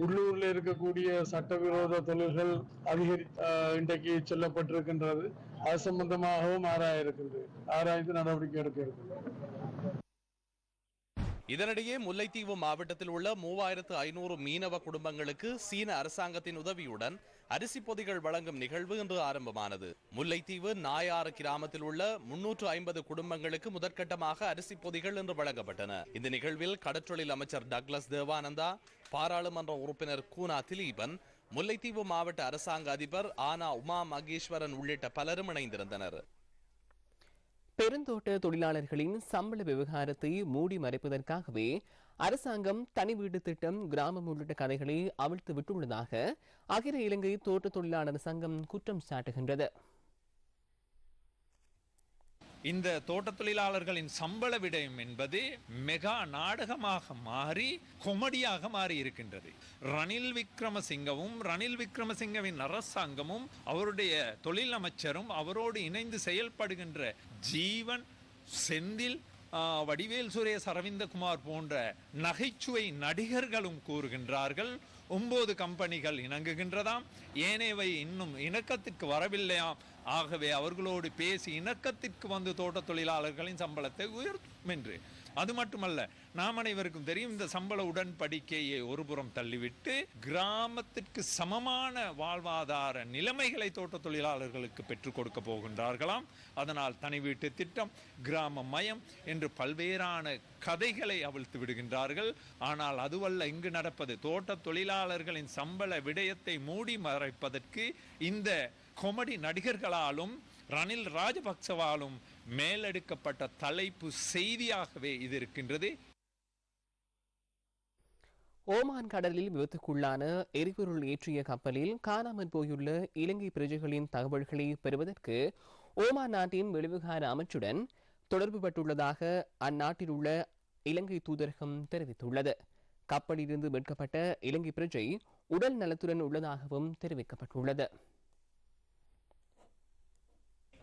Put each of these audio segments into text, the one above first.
உள்ளூர்ல இருக்கக்கூடிய சட்டவிரோத தொழில்கள் அதிகரி இன்றைக்கு சொல்லப்பட்டிருக்கின்றது. அது சம்பந்தமாகவும் ஆராய இருக்கின்றது ஆராய்ந்து நடவடிக்கை எடுக்க இருக்கிறது இதனிடையே முல்லைத்தீவு மாவட்டத்தில் உள்ள மூவாயிரத்து ஐநூறு மீனவ குடும்பங்களுக்கு சீன அரசாங்கத்தின் உதவியுடன் அரிசி பொதிகள் வழங்கும் நிகழ்வு இன்று ஆரம்பமானது. முல்லைத்தீவு நாயாறு கிராமத்தில் உள்ள முன்னூற்று ஐம்பது குடும்பங்களுக்கு முதற்கட்டமாக அரிசி பொதிகள் இன்று வழங்கப்பட்டன. இந்த நிகழ்வில் கடற்றொழில் அமைச்சர் டக்ளஸ் தேவானந்தா பாராளுமன்ற உறுப்பினர் கூனா திலீபன் முல்லைத்தீவு மாவட்ட அரசாங்க அதிபர் ஆனா உமா மகேஸ்வரன் உள்ளிட்ட பலரும் இணைந்திருந்தனர். பெருந்தோட்ட தொழிலாளர்களின் சம்பள விவகாரத்தை மூடி மறைப்பதற்காகவே அரசாங்கம் தனி வீடு திட்டம் கிராமம் உள்ளிட்ட கதைகளை அவிழ்த்து விட்டுள்ளதாக அகில இலங்கை தோட்ட தொழிலாளர் சங்கம் குற்றம் சாட்டுகின்றது. இந்த தோட்ட தொழிலாளர்களின் சம்பள விடயம் என்பது மெகா நாடகமாக மாறி கொமடியாக மாறி இருக்கின்றது. ரணில் விக்ரமசிங்கவும் ரணில் விக்ரமசிங்கவின் அரசாங்கமும் அவருடைய தொழில் அமைச்சரும் அவரோடு இணைந்து செயல்படுகின்ற ஜீவன் செந்தில் வடிவேல் சுரேஷ் அரவிந்தகுமார் போன்ற நகைச்சுவை நடிகர்களும் கூறுகின்றார்கள். ஒன்பது கம்பெனிகள் இணங்குகின்றதாம். ஏனையவை இன்னும் இணக்கத்திற்கு வரவில்லையாம். ஆகவே அவர்களோடு பேசி இணக்கத்திற்கு வந்து தோட்ட தொழிலாளர்களின் சம்பளத்தை உயர்த்தும் என்று அது மட்டுமல்ல நாம் அனைவருக்கும் தெரியும் இந்த சம்பள உடன்படிக்கையை ஒருபுறம் தள்ளிவிட்டு கிராமத்திற்கு சமமான வாழ்வாதார நிலைமைகளை தோட்ட தொழிலாளர்களுக்கு பெற்றுக் கொடுக்க போகின்றார்களாம். அதனால் தனி வீட்டு திட்டம் கிராம மயம் என்று பல்வேறான கதைகளை அவிழ்த்து விடுகின்றார்கள். ஆனால் அதுவல்ல இங்கு நடப்பது தோட்ட தொழிலாளர்களின் சம்பள விடயத்தை மூடி மறைப்பதற்கு இந்த கொமடி நடிகர்களாலும் ரணில் ராஜபக்சவாலும் மேலெடுக்கப்பட்ட தலைப்பு செய்தியாகவே இது இருக்கின்றது. ஓமான் கடலில் விபத்துக்குள்ளான எரிபொருள் ஏற்றிய கப்பலில் காணாமல் போயுள்ள இலங்கை பிரஜைகளின் தகவல்களை பெறுவதற்கு ஓமான் நாட்டின் வெளிவுகார அமைச்சுடன் தொடர்புபட்டுள்ளதாக அந்நாட்டில் உள்ள இலங்கை தூதரகம் தெரிவித்துள்ளது. கப்பலிலிருந்து மீட்கப்பட்ட இலங்கை பிரஜை உடல் நலத்துடன் உள்ளதாகவும் தெரிவிக்கப்பட்டுள்ளது.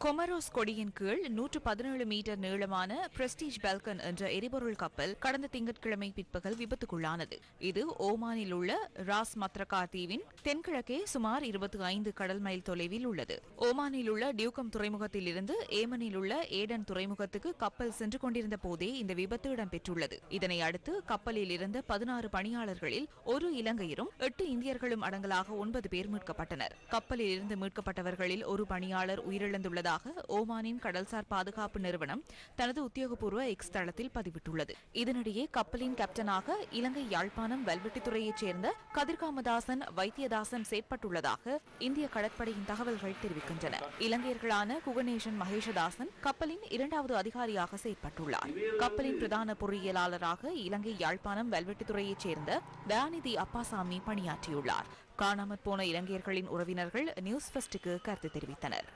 கொமரோஸ் கொடியின் கீழ் நூற்று பதினேழு மீட்டர் நீளமான பிரஸ்டீஜ் பெல்கன் என்ற எரிபொருள் கப்பல் கடந்த திங்கட்கிழமை பிற்பகல் விபத்துக்குள்ளானது. இது ஓமானில் உள்ள ராஸ் மத்ரகா தீவின் தென்கிழக்கே சுமார் இருபத்தி ஐந்து கடல் மைல் தொலைவில் உள்ளது. ஓமானில் உள்ள டியூகம் துறைமுகத்தில் இருந்து ஏமனில் உள்ள ஏடன் துறைமுகத்துக்கு கப்பல் சென்று கொண்டிருந்த போதே இந்த விபத்து இடம்பெற்றுள்ளது. இதனை அடுத்து கப்பலில் இருந்த பதினாறு பணியாளர்களில் ஒரு இலங்கையரும் எட்டு இந்தியர்களும் அடங்கலாக ஒன்பது பேர் மீட்கப்பட்டனர். கப்பலில் இருந்து மீட்கப்பட்டவர்களில் ஒரு பணியாளர் உயிரிழந்துள்ளதாக ஓமானின் கடல்சார் பாதுகாப்பு நிறுவனம் தனது உத்தியோகபூர்வ எக்ஸ் தளத்தில் பதிவிட்டுள்ளது. இதனிடையே கப்பலின் கேப்டனாக இலங்கை யாழ்ப்பாணம் வல்வெட்டித்துறையைச் சேர்ந்த கதிர்காமதாசன் வைத்தியதாசன் செயற்பட்டுள்ளதாக இந்திய கடற்படையின் தகவல்கள் தெரிவிக்கின்றன. இலங்கையர்களான குகநேசன் மகேஷதாசன் கப்பலின் இரண்டாவது அதிகாரியாக செயற்பட்டுள்ளார். கப்பலின் பிரதான பொறியியலாளராக இலங்கை யாழ்ப்பாணம் வல்வெட்டித்துறையைச் சேர்ந்த தயாநிதி அப்பாசாமி பணியாற்றியுள்ளார். காணாமற் போன இலங்கையர்களின் உறவினர்கள் நியூஸ் ஃபர்ஸ்டுக்கு கருத்து தெரிவித்தனர்.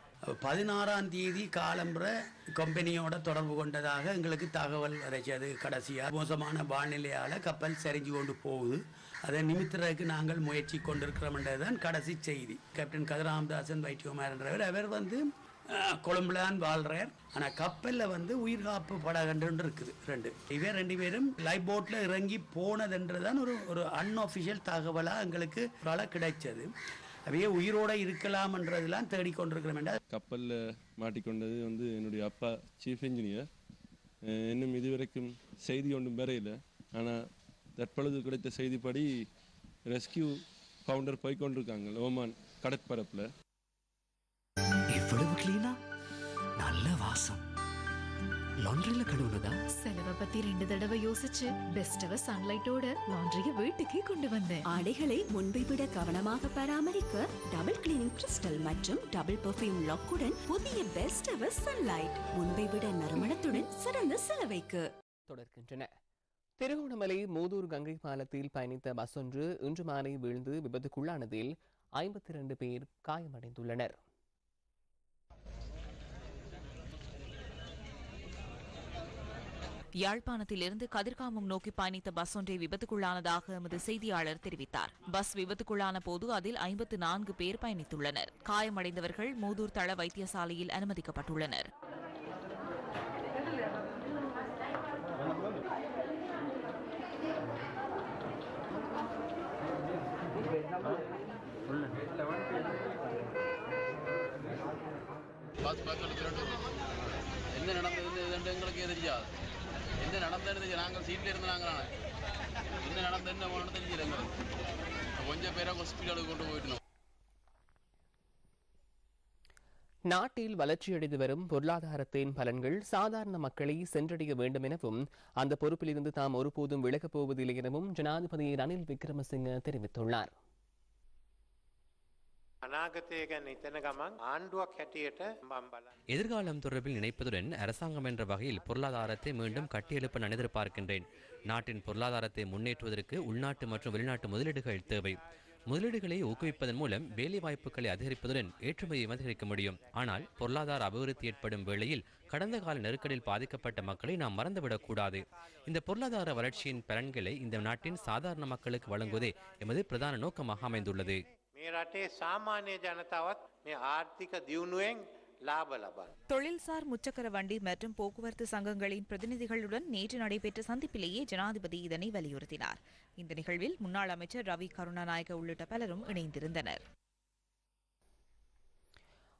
பதினாறாம் தேதி காலம்புற கம்பெனியோட தொடர்பு கொண்டதாக எங்களுக்கு தகவல் கிடைச்சது கடைசியாக மோசமான வானிலையால் கப்பல் சரிஞ்சு கொண்டு போகுது. அதை நிமித்துறதுக்கு நாங்கள் முயற்சி கொண்டிருக்கிறோம்ன்றதுதான் கடைசி செய்தி. கேப்டன் கதிராமதாசன் வைத்தியகுமார்ன்றவர் அவர் வந்து கொழும்புலான் வாழ்றார். ஆனால் கப்பலில் வந்து உயிர்காப்பு படகன்று இருக்குது ரெண்டு. இவே ரெண்டு பேரும் லைஃப் போட்டில் இறங்கி போனதுன்றதான் ஒரு ஒரு அன்அஃபிஷியல் தகவலாக எங்களுக்கு பல கிடைச்சது. அவையே உயிரோட இருக்கலாம்ன்றதெல்லாம் தேடிக்கொண்டிருக்கிறோம் என்றால் கப்பலில் மாட்டிக்கொண்டது வந்து என்னுடைய அப்பா சீஃப் இன்ஜினியர் இன்னும் இதுவரைக்கும் செய்தி ஒன்றும் வரையில ஆனால் தற்பொழுது கிடைத்த செய்திப்படி ரெஸ்கியூ ஃபவுண்டர் போய் கொண்டிருக்காங்க ஓமான் கடற்பரப்பில். இவ்வளவு கிளீனா நல்ல வாசம். லாண்ட்ரில கழுவுனதா? செலவை பத்தி ரெண்டு தடவை யோசிச்சு பெஸ்டவ சன்லைட்டோட லாண்ட்ரிய வீட்டுக்கே கொண்டு வந்தேன். ஆடைகளை முன்பை விட கவனமாக பராமரிக்க டபுள் கிளீனிங் கிறிஸ்டல் மற்றும் டபுள் பெர்ஃபியூம் லாக்குடன் புதிய பெஸ்ட் எவர் சன்லைட் முன்பை விட நறுமணத்துடன் சிறந்த செலவைக்கு. தொடர்கின்றன. திருகோணமலை மூதூர் கங்கை பாலத்தில் பயணித்த பஸ் ஒன்று இன்று மாலை வீழ்ந்து விபத்துக்குள்ளானதில் ஐம்பத்தி இரண்டு பேர் காயமடைந்துள்ளனர். யாழ்ப்பாணத்திலிருந்து கதிர்காமம் நோக்கி பயணித்த பஸ் ஒன்றை விபத்துக்குள்ளானதாக எமது செய்தியாளர் தெரிவித்தார். பஸ் விபத்துக்குள்ளான போது அதில் ஐம்பத்து நான்கு பேர் பயணித்துள்ளனர். காயமடைந்தவர்கள் மூதூர் தள வைத்தியசாலையில் அனுமதிக்கப்பட்டுள்ளனர். பஸ் பக்கத்தில் என்ன நடந்ததுன்னு எங்களுக்கு தெரியாது என்ன நடந்ததுன்னு நாங்கள் சீட்டில் இருந்து நாங்கள் என்ன நடந்தது என்ன போனோன்னு எங்களுக்கு. கொஞ்சம் பேரை ஹாஸ்பிட்டலுக்கு கொண்டு போயிட்டோம் நாட்டில் வளர்ச்சியடைந்து வரும் பொருளாதாரத்தின் பலன்கள் சாதாரண மக்களை சென்றடைய வேண்டும் எனவும் அந்த பொறுப்பிலிருந்து தாம் ஒருபோதும் விலகப் போவதில்லை எனவும் ஜனாதிபதி ரணில் விக்ரமசிங்க தெரிவித்துள்ளார். අනාගතය ගැන හිතන ගමන් ආණ්ඩුවක් හැටියට මම බලන්න. எதிர்காலம் தொடர்பில் நினைப்பதுடன் அரசாங்கம் என்ற வகையில் பொருளாதாரத்தை மீண்டும் கட்டியெழுப்ப நான் எதிர்பார்க்கின்றேன் நாட்டின் பொருளாதாரத்தை முன்னேற்றுவதற்கு உள்நாட்டு மற்றும் வெளிநாட்டு முதலீடுகள் தேவை முதலீடுகளை ஊக்குவிப்பதன் மூலம் வேலைவாய்ப்புகளை அதிகரிப்பதுடன் ஏற்றுமதியை அதிகரிக்க முடியும் ஆனால் பொருளாதார அபிவிருத்தி ஏற்படும் வேளையில் கடந்த கால நெருக்கடியில் பாதிக்கப்பட்ட மக்களை நாம் மறந்துவிடக்கூடாது இந்த பொருளாதார வளர்ச்சியின் பலன்களை இந்த நாட்டின் சாதாரண மக்களுக்கு வழங்குவதே எமது பிரதான நோக்கமாக அமைந்துள்ளது මේ රටේ සාමාන්‍ය ජනතාවත් මේ ආර්ථික දියුණුවෙන් ලාභ ලබන්න. தொழில்சார் முச்சக்கர வண்டி மற்றும் போக்குவரத்து சங்கங்களின் பிரதிநிதிகளுடன் நேற்று நடைபெற்ற சந்திப்பிலேயே ஜனாதிபதி இதனை வலியுறுத்தினார் இந்த நிகழ்வில் முன்னாள் அமைச்சர் ரவி கருணாநாயக்க உள்ளிட்ட பலரும் இணைந்திருந்தனர்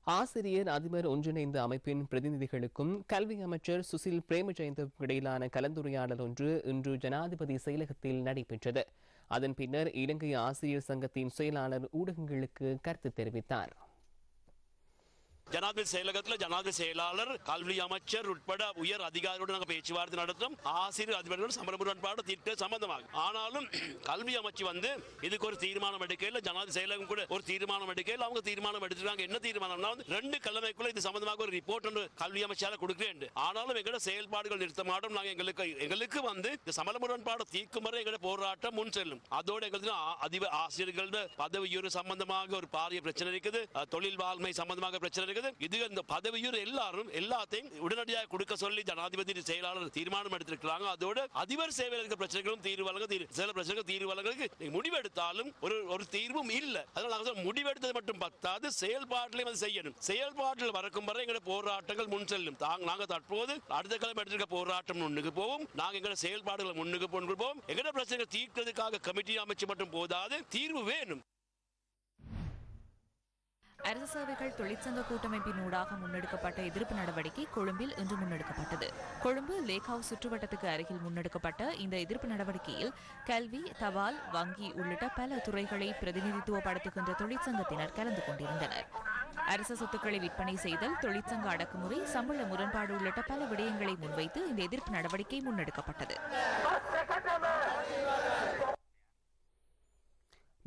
ஆசிரியர் அதிபர் ஒன்றிணைந்த அமைப்பின் பிரதிநிதிகளுக்கும் கல்வி அமைச்சர் சுசில் பிரேமஜெயந்தவுக்கும் இடையிலான கலந்துரையாடல் ஒன்று இன்று ஜனாதிபதி செயலகத்தில் நடைபெற்றது. அதன் பின்னர் இலங்கை ஆசிரியர் சங்கத்தின் செயலாளர் ஊடகங்களுக்கு கருத்து தெரிவித்தார். ஜனாதிபதி செயலகத்தில் ஜனாதிபதி செயலாளர் கல்வி அமைச்சர் உட்பட உயர் அதிகாரிகளுடன் நாங்கள் பேச்சுவார்த்தை நடத்தும் ஆசிரியர் அதிபர்கள் சமர முரண்பாடு சம்பந்தமாக ஆனாலும் கல்வி அமைச்சு வந்து இதுக்கு ஒரு தீர்மானம் எடுக்கையில் ஜனாதிபதி செயலகம் கூட ஒரு தீர்மானம் எடுக்கையில் அவங்க தீர்மானம் எடுத்துருக்காங்க என்ன தீர்மானம்னா வந்து ரெண்டு கிழமைக்குள்ள இது சம்பந்தமாக ஒரு ரிப்போர்ட் ஒன்று கல்வி அமைச்சால கொடுக்கிறேன் ஆனாலும் எங்களோட செயல்பாடுகள் நிறுத்த மாட்டோம். நாங்கள் எங்களுக்கு எங்களுக்கு வந்து இந்த சமரமுரண்பாடு தீர்க்கும் வரை எங்களோட போராட்டம் முன் செல்லும். அதோட எங்களுக்கு அதிபர் ஆசிரியர்களோட பதவி சம்பந்தமாக ஒரு பாரிய பிரச்சனை இருக்குது. தொழில் வாழ்மை சம்பந்தமாக பிரச்சனை இருக்குது இது இந்த பதவியூர் எல்லாரும் எல்லாத்தையும் உடனடியாக கொடுக்க சொல்லி ஜனாதிபதி செயலாளர் தீர்மானம் எடுத்திருக்கிறாங்க. அதோடு அதிபர் சேவையில் இருக்கிற பிரச்சனைகளும் தீர்வு வழங்க சில பிரச்சனைகள் தீர்வு வழங்குறதுக்கு முடிவெடுத்தாலும் ஒரு ஒரு தீர்வும் இல்லை. அதனால முடிவெடுத்தது மட்டும் பத்தாது செயல்பாட்டிலையும் அது செய்யணும். செயல்பாட்டில் வரக்கும் வரை எங்களோட போராட்டங்கள் முன் செல்லும். தாங்க நாங்கள் தற்போது அடுத்த கிழமை எடுத்திருக்க போராட்டம் முன்னுக்கு போவோம் நாங்கள் எங்களோட செயல்பாடுகளை முன்னுக்கு கொண்டு போவோம். எங்களோட பிரச்சனைகள் தீர்க்கிறதுக்காக கமிட்டி அமைச்சு மட்டும் போதாது தீர்வு வேணும். அரசு சேவைகள் தொழிற்சங்க கூட்டமைப்பின் ஊடாக முன்னெடுக்கப்பட்ட எதிர்ப்பு நடவடிக்கை கொழும்பில் இன்று முன்னெடுக்கப்பட்டது. கொழும்பு லேக் ஹவுஸ் சுற்றுவட்டத்துக்கு அருகில் முன்னெடுக்கப்பட்ட இந்த எதிர்ப்பு நடவடிக்கையில் கல்வி தபால் வங்கி உள்ளிட்ட பல துறைகளை பிரதிநிதித்துவப்படுத்துகின்ற தொழிற்சங்கத்தினர் கலந்து கொண்டிருந்தனர். அரசு சொத்துக்களை விற்பனை செய்தல் தொழிற்சங்க அடக்குமுறை சம்பள முரண்பாடு உள்ளிட்ட பல விடயங்களை முன்வைத்து இந்த எதிர்ப்பு நடவடிக்கை முன்னெடுக்கப்பட்டது.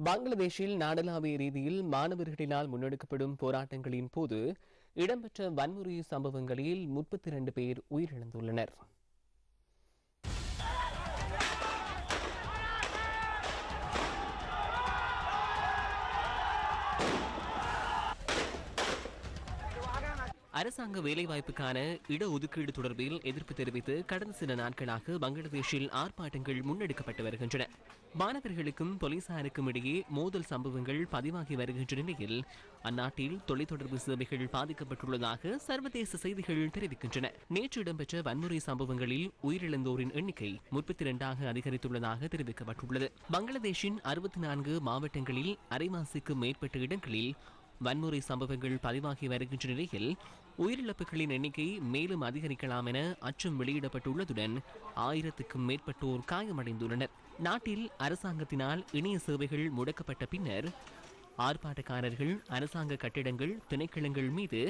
பங்களாதேஷில் நாடளாவிய ரீதியில் மாணவர்களினால் முன்னெடுக்கப்படும் போராட்டங்களின் போது இடம்பெற்ற வன்முறை சம்பவங்களில் முப்பத்தி இரண்டு பேர் உயிரிழந்துள்ளனர். அரசாங்க வேலைவாய்ப்புக்கான இடஒதுக்கீடு தொடர்பில் எதிர்ப்பு தெரிவித்து கடந்த சில நாட்களாக பங்களாதேஷில் ஆர்ப்பாட்டங்கள் முன்னெடுக்கப்பட்டு வருகின்றன. மாணவர்களுக்கும் போலீசாருக்கும் இடையே மோதல் சம்பவங்கள் பதிவாகி வருகின்ற நிலையில் அந்நாட்டில் தொலைத்தொடர்பு சேவைகள் பாதிக்கப்பட்டுள்ளதாக சர்வதேச செய்திகள் தெரிவிக்கின்றன. நேற்று இடம்பெற்ற வன்முறை சம்பவங்களில் உயிரிழந்தோரின் எண்ணிக்கை முப்பத்தி இரண்டாக அதிகரித்துள்ளதாக தெரிவிக்கப்பட்டுள்ளது. பங்களாதேஷின் அறுபத்தி நான்கு மாவட்டங்களில் அரைமாசிக்கும் மேற்பட்ட இடங்களில் வன்முறை சம்பவங்கள் பதிவாகி வருகின்ற நிலையில் உயிரிழப்புகளின் எண்ணிக்கை மேலும் அதிகரிக்கலாம் என அச்சம் வெளியிடப்பட்டுள்ளதுடன் ஆயிரத்துக்கும் மேற்பட்டோர் காயமடைந்துள்ளனர். நாட்டில் அரசாங்கத்தினால் இணைய சேவைகள் முடக்கப்பட்ட பின்னர் ஆர்ப்பாட்டக்காரர்கள் அரசாங்க கட்டிடங்கள் திணைக்களங்கள் மீது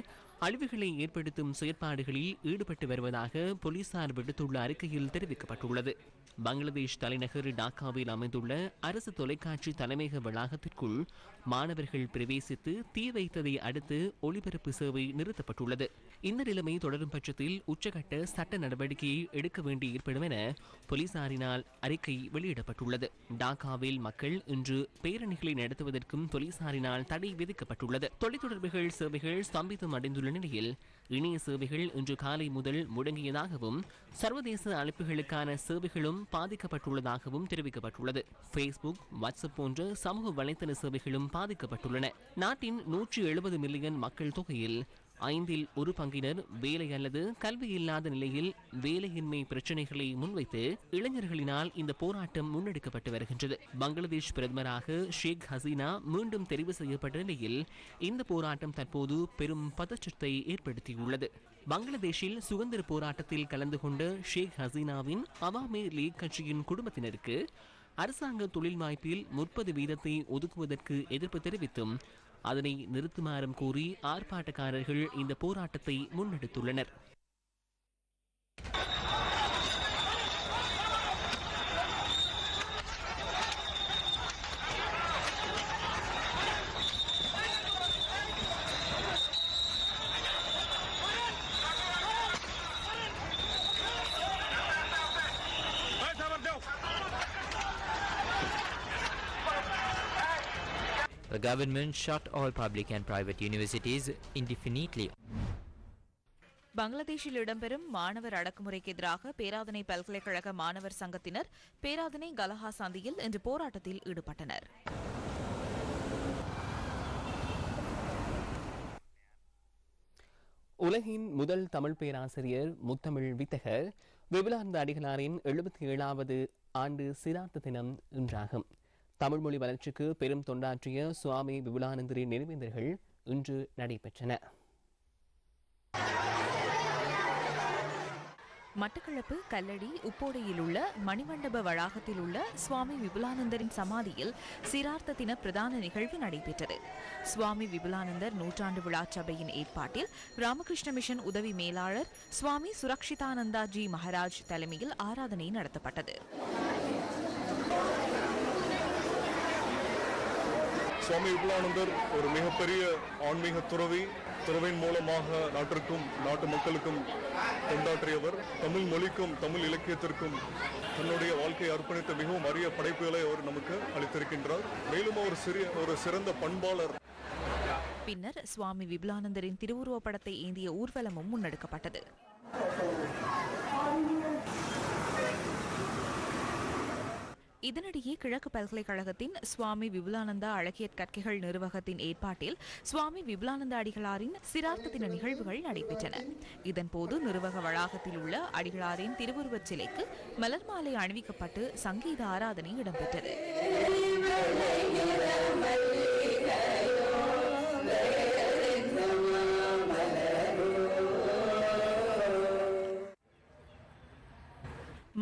அழிவுகளை ஏற்படுத்தும் செயற்பாடுகளில் ஈடுபட்டு வருவதாக போலீசார் விடுத்துள்ள அறிக்கையில் தெரிவிக்கப்பட்டுள்ளது. பங்களாதேஷ் தலைநகர் டாக்காவில் அமைந்துள்ள அரசு தொலைக்காட்சி தலைமையக வளாகத்திற்குள் மாணவர்கள் பிரவேசித்து தீ வைத்ததை அடுத்து ஒளிபரப்பு சேவை நிறுத்தப்பட்டுள்ளது. இந்த நிலைமை தொடரும் பட்சத்தில் உச்சகட்ட சட்ட நடவடிக்கையை எடுக்க வேண்டி ஏற்படும் என போலீசாரினால் அறிக்கை வெளியிடப்பட்டுள்ளது. டாக்காவில் மக்கள் இன்று பேரணிகளை நடத்துவதற்கும் போலீசாரினால் தடை விதிக்கப்பட்டுள்ளது. தொலைத்தொடர்புகள் சேவைகள் ஸ்தம்பிதம் அடைந்துள்ள நிலையில் இணைய சேவைகள் இன்று காலை முதல் முடங்கியதாகவும் சர்வதேச அழைப்புகளுக்கான சேவைகளும் பாதிக்கப்பட்டுள்ளதாகவும் தெரிவிக்கப்பட்டுள்ளது. ஃபேஸ்புக் வாட்ஸ்அப் போன்ற சமூக வலைத்தள சேவைகளும் பாதிக்கப்பட்டுள்ளன. நாட்டின் நூற்றி எழுபது மில்லியன் மக்கள் தொகையில் ஐந்தில் ஒரு பங்கினர் வேலை அல்லது கல்வி இல்லாத நிலையில் வேலையின்மை பிரச்சினைகளை முன்வைத்து இளைஞர்களினால் இந்த போராட்டம் முன்னெடுக்கப்பட்டு வருகின்றது. பங்களாதேஷ் பிரதமராக ஷேக் ஹசீனா மீண்டும் தெரிவு செய்யப்பட்ட நிலையில் இந்த போராட்டம் தற்போது பெரும் பதற்றத்தை ஏற்படுத்தியுள்ளது. பங்களாதேஷில் சுதந்திர போராட்டத்தில் கலந்து கொண்ட ஷேக் ஹசீனாவின் அவாமி லீக் கட்சியின் குடும்பத்தினருக்கு அரசாங்க தொழில் வாய்ப்பில் முப்பது வீதத்தை ஒதுக்குவதற்கு எதிர்ப்பு தெரிவித்தும் அதனை நிறுத்துமாறும் கூறி ஆர்ப்பாட்டக்காரர்கள் இந்த போராட்டத்தை முன்னெடுத்துள்ளனர். The government shut all public and private universities indefinitely. பங்களாதேஷில் இடம்பெறும் மாணவர் அடக்குமுறைக்கு எதிராக பேராதனை பல்கலைக்கழக மாணவர் சங்கத்தினர் பேராதனை கலஹா சந்தியில் இன்று போராட்டத்தில் ஈடுபட்டனர் உலகின் முதல் தமிழ் பேராசிரியர் முத்தமிழ் வித்தகர் விபுலானந்த அடிகளாரின் எழுபத்தி ஏழாவது ஆண்டு சிரார்த்த தினம் இன்றாகும் தமிழ் மொழி வளர்ச்சிக்கு பெரும் தொண்டாற்றிய சுவாமி விபுலானந்தரின் நினைவேந்தர்கள் இன்று நடைபெற்றன. மட்டக்களப்பு கல்லடி உப்போடையில் உள்ள மணிமண்டப வளாகத்தில் உள்ள சுவாமி விபுலானந்தரின் சமாதியில் சிரார்த்த தின பிரதான நிகழ்வு நடைபெற்றது. சுவாமி விபுலானந்தர் நூற்றாண்டு விழா சபையின் ஏற்பாட்டில் ராமகிருஷ்ண மிஷன் உதவி மேலாளர் சுவாமி சுரக்ஷிதானந்தாஜி மகாராஜ் தலைமையில் ஆராதனை நடத்தப்பட்டது. சுவாமி விபுலானந்தர் ஒரு மிகப்பெரிய ஆன்மீக துறவி துறவின் மூலமாக நாட்டிற்கும் நாட்டு மக்களுக்கும் கொண்டாற்றியவர். தமிழ் மொழிக்கும் தமிழ் இலக்கியத்திற்கும் தன்னுடைய வாழ்க்கையை அர்ப்பணித்த மிகவும் அரிய படைப்புகளை அவர் நமக்கு அளித்திருக்கின்றார். மேலும் அவர் சிறிய ஒரு சிறந்த பண்பாளர். பின்னர் சுவாமி விபுலானந்தரின் திருவுருவ படத்தை ஏந்திய ஊர்வலமும் முன்னெடுக்கப்பட்டது. இதனிடையே கிழக்கு பல்கலைக்கழகத்தின் சுவாமி விபுலானந்தா அழகியற் கற்கைகள் நிர்வாகத்தின் ஏற்பாட்டில் சுவாமி விபுலானந்த அடிகளாரின் சிரார்த்த தின நிகழ்வுகள் நடைபெற்றன. இதன்போது நிர்வாக வளாகத்தில் உள்ள அடிகளாரின் திருவுருவச் சிலைக்கு மலர் மாலை அணிவிக்கப்பட்டு சங்கீத ஆராதனை இடம்பெற்றது.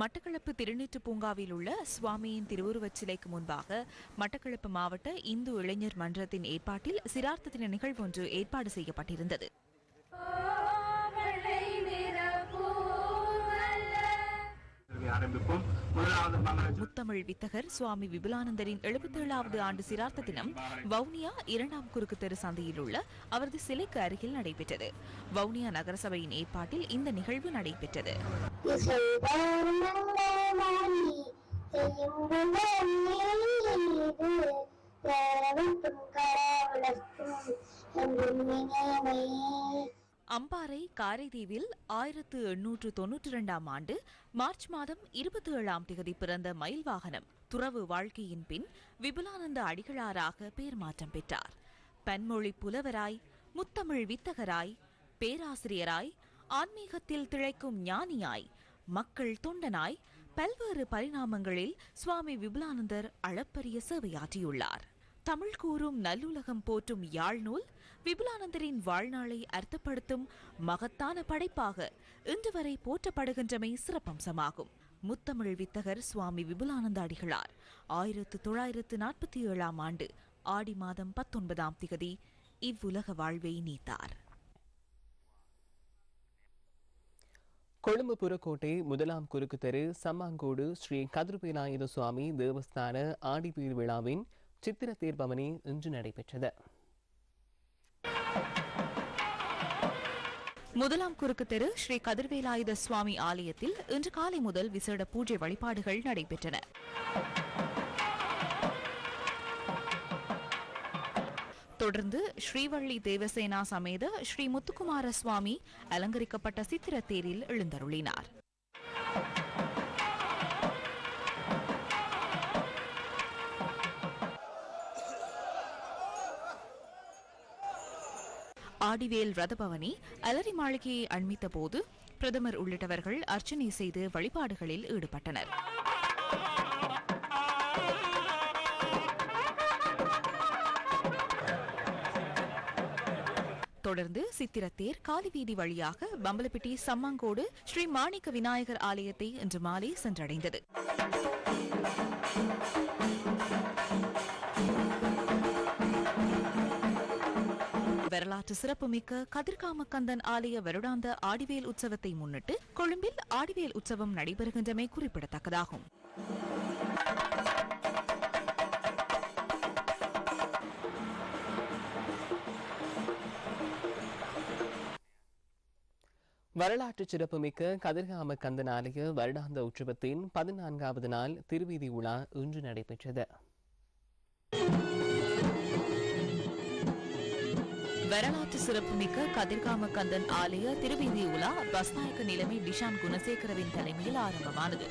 மட்டக்களப்பு திருநீற்று பூங்காவில் உள்ள சுவாமியின் திருவுருவச் சிலைக்கு முன்பாக மட்டக்களப்பு மாவட்ட இந்து இளைஞர் மன்றத்தின் ஏற்பாட்டில் சிரார்த்த தின நிகழ்வொன்று ஏற்பாடு செய்யப்பட்டிருந்தது. ஆரம்பிப்போம். முத்தமிழ் வித்தகர் சுவாமி விபுலானந்தரின் எழுபத்தி ஏழாவது ஆண்டு சிரார்த்த தினம் வவுனியா இரண்டாம் குறுக்கு தெரு சந்தையில் உள்ள அவரது சிலைக்கு அருகில் நடைபெற்றது. வவுனியா நகரசபையின் ஏற்பாட்டில் இந்த நிகழ்வு நடைபெற்றது. அம்பாறை காரைதீவில் ஆயிரத்து எண்ணூற்று தொன்னூற்றி இரண்டாம் ஆண்டு மார்ச் மாதம் இருபத்தி ஏழாம் திகதி பிறந்த மயில் வாகனம் துறவு வாழ்க்கையின் பின் விபுலானந்த அடிகளாராக பேர் மாற்றம் பெற்றார். பன்மொழி புலவராய் முத்தமிழ் வித்தகராய் பேராசிரியராய் ஆன்மீகத்தில் திளைக்கும் ஞானியாய் மக்கள் தொண்டனாய் பல்வேறு பரிணாமங்களில் சுவாமி விபுலானந்தர் அளப்பரிய சேவையாற்றியுள்ளார். தமிழ் கூறும் நல்லுலகம் போற்றும் யாழ்நூல் விபுலானந்தரின் வாழ்நாளை அர்த்தப்படுத்தும் மகத்தான படைப்பாக இன்று வரை போற்றப்படுகின்றமை சிறப்பம்சமாகும். முத்தமிழ் வித்தகர் சுவாமி விபுலானந்த அடிகளார் ஆயிரத்து தொள்ளாயிரத்து நாற்பத்தி ஏழாம் ஆண்டு ஆடி மாதம் பத்தொன்பதாம் திகதி இவ்வுலக வாழ்வை நீத்தார். கொழும்பு புறக்கோட்டை முதலாம் குறுக்கு தெரு சம்மாங்கோடு ஸ்ரீ கதிர்வேலாயுத சுவாமி தேவஸ்தான ஆடிப்பீர் விழாவின் சித்திர தேர்பவனி இன்று நடைபெற்றது. முதலாம் குறுக்கு தெரு ஸ்ரீ கதிர்வேலாயுத சுவாமி ஆலயத்தில் இன்று காலை முதல் விசேட பூஜை வழிபாடுகள் நடைபெற்றன. தொடர்ந்து ஸ்ரீவள்ளி தேவசேனா சமேத ஸ்ரீ முத்துக்குமார சுவாமி அலங்கரிக்கப்பட்ட சித்திர தேரில் எழுந்தருளினார். ஆடிவேல் ரதபவனி அலரி மாளிகையை அண்மித்த போது பிரதமர் உள்ளிட்டவர்கள் அர்ச்சனை செய்து வழிபாடுகளில் ஈடுபட்டனர். தொடர்ந்து சித்திரத்தேர் காலிவீதி வழியாக பம்பலப்பிட்டி சம்மாங்கோடு ஸ்ரீ மாணிக்க விநாயகர் ஆலயத்தை இன்று மாலை சென்றடைந்தது. வரலாற்று சிறப்புமிக்க கதிர்காமக்கந்தன் ஆலய வருடாந்த ஆடிவேல் உற்சவத்தை முன்னிட்டு கொழும்பில் ஆடிவேல் உற்சவம் நடைபெறுகின்றமை குறிப்பிடத்தக்கதாகும். வரலாற்று சிறப்புமிக்க கதிர்காம கந்தன் ஆலய வருடாந்த உற்சவத்தின் பதினான்காவது நாள் திருவீதி உலா இன்று நடைபெற்றது. வரலாற்று சிறப்புமிக்க கதிர்காம கந்தன் ஆலய திருவீதி உலா பஸ்நாயக்க நிலைமை டிஷான் குணசேகரவின் தலைமையில் ஆரம்பமானது.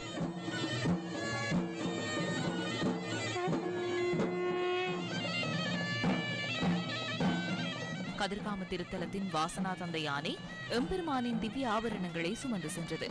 கதிர்காம திருத்தலத்தின் வாசனா தந்தை யானை எம்பெருமானின் திவ்ய ஆபரணங்களை சுமந்து சென்றது.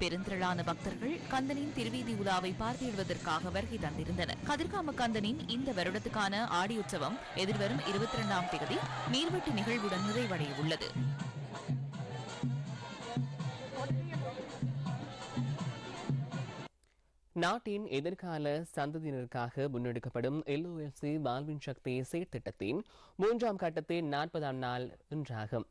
பெருந்திரளான பக்தர்கள் கந்தனின் திருவீதி உலாவை பார்வையிடுவதற்காக வருகை தந்திருந்தனர். கதிர்காம கந்தனின் இந்த வருடத்துக்கான ஆடி உற்சவம் எதிர்வரும் இருபத்தி இரண்டாம் தேதி நீர்வெட்டு நிகழ்வுடன் நிறைவடைய உள்ளது நாட்டின் எதிர்கால சந்ததியினருக்காக முன்னெடுக்கப்படும் எல்ஓஎல்சி வாழ்வின் சக்தி செயற்திட்டத்தின் மூன்றாம் கட்டத்தின் நாற்பதாம் நாள் இன்றாகும்.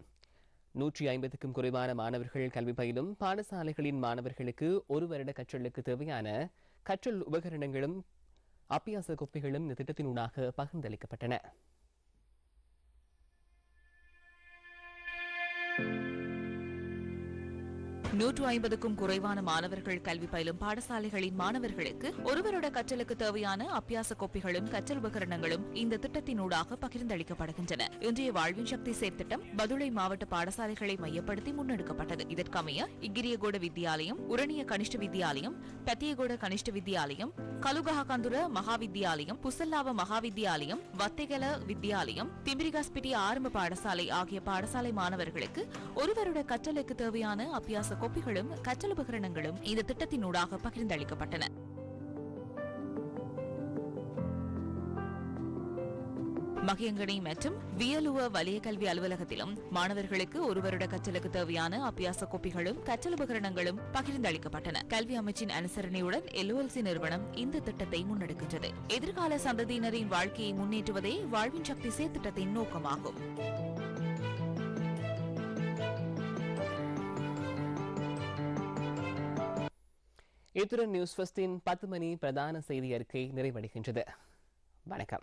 நூற்றி ஐம்பதுக்கும் குறைவான மாணவர்கள் கல்வி பயிலும் பாடசாலைகளின் மாணவர்களுக்கு ஒரு வருட கற்றலுக்கு தேவையான கற்றல் உபகரணங்களும் அப்பியாச குப்பைகளும் இந்த திட்டத்தினூடாக பகிர்ந்தளிக்கப்பட்டன. நூற்று ஐம்பதுக்கும் குறைவான மாணவர்கள் கல்வி பயிலும் பாடசாலைகளின் மாணவர்களுக்கு ஒருவருட கற்றலுக்கு தேவையான அபியாச கோப்பிகளும் கற்றல் உபகரணங்களும் இந்த திட்டத்தினூடாக பகிர்ந்தளிக்கப்படுகின்றன. இன்றைய வாழ்வின் சக்தி செயற்திட்டம் பதுளை மாவட்ட பாடசாலைகளை மையப்படுத்தி முன்னெடுக்கப்பட்டது. இதற்கமைய இக்கிரியகோட வித்தியாலயம் உரணிய கனிஷ்ட வித்தியாலயம் பத்தியகோட கனிஷ்ட வித்தியாலயம் கலுகஹகந்துர மகாவித்தியாலயம் புசல்லாவ மகாவித்தியாலயம் வத்தைகல வித்தியாலயம் திம்பிரிகாஸ்பிட்டி ஆரம்ப பாடசாலை ஆகிய பாடசாலை மாணவர்களுக்கு ஒருவரோட கற்றலுக்கு தேவையான அபியாச கொப்பிகளும் கற்றல் உபகரணங்களும் இந்த திட்டத்தினூடாக பகிர்ந்தளிக்கப்பட்டன. மகியங்கனி மற்றும் வியலுவ வலய கல்வி அலுவலகத்திலும் மாணவர்களுக்கு ஒரு வருட கற்றலுக்கு தேவையான அபியாச கோப்பிகளும் கற்றல் உபகரணங்களும் பகிர்ந்தளிக்கப்பட்டன. கல்வி அமைச்சின் அனுசரணையுடன் எல்ஓஎல்சி நிறுவனம் இந்த திட்டத்தை முன்னெடுக்கின்றது. எதிர்கால சந்ததியினரின் வாழ்க்கையை முன்னேற்றுவதே வாழ்வின் சக்தி திட்டத்தின் நோக்கமாகும். இத்துடன் நியூஸ் ஃபஸ்டின் பத்து மணி பிரதான செய்தி அறிக்கை நிறைவடைகின்றது. வணக்கம்.